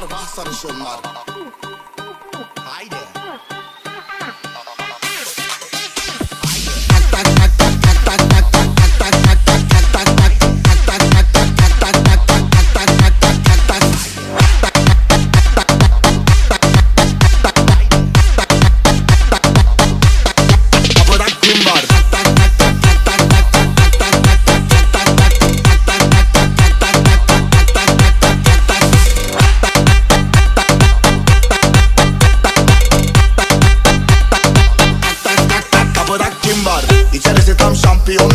sarılar vah sarışınlar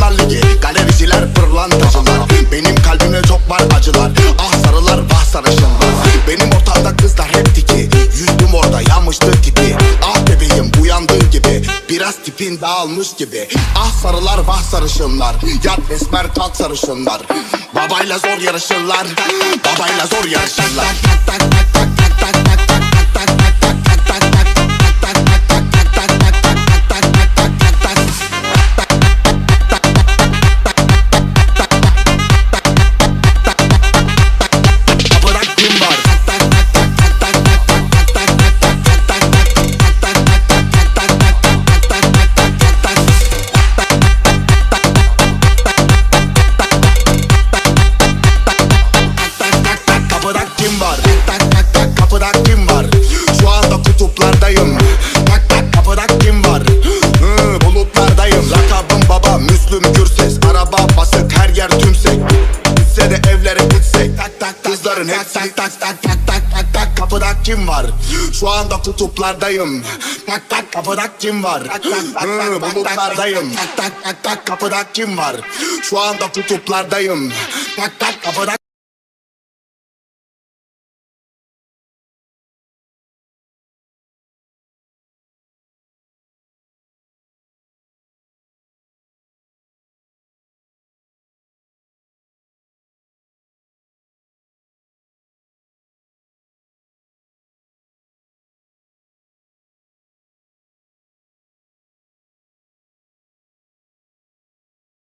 şampiyonlar ligi. Galericiler pırlantacılar Benim kalbimde çok var acılar. Ah sarılar vah sarışınlar Benim ortamda kızlar hep tiki. Yüzdüm orada yanmıştı tipi. Ah bebeğim uyandığın gibi. Biraz tipin dağılmış gibi. Ah sarılar vah sarışınlar Yat esmer kalk sarışınlar Babayla zor yarışırlar. Babayla zor yarışırlar. Kapıda kim var? Tak tak tak kapıda kim var? Şu anda kutuplardayım. Tak tak kapıda kim var? Hı, bulutlardayım. Lakabım baba Müslüm Gürses. Araba basık her yer tümsek. Bitse de evlere gitsek. Tak tak kızların hepsi tak tak tak tak tak tak tak kapıda kim var? Şu anda kutuplardayım. Tak tak kapıda kim var? Hı, bulutlardayım. Tak tak tak tak kapıda kim var? Şu anda kutuplardayım. Tak tak kapıda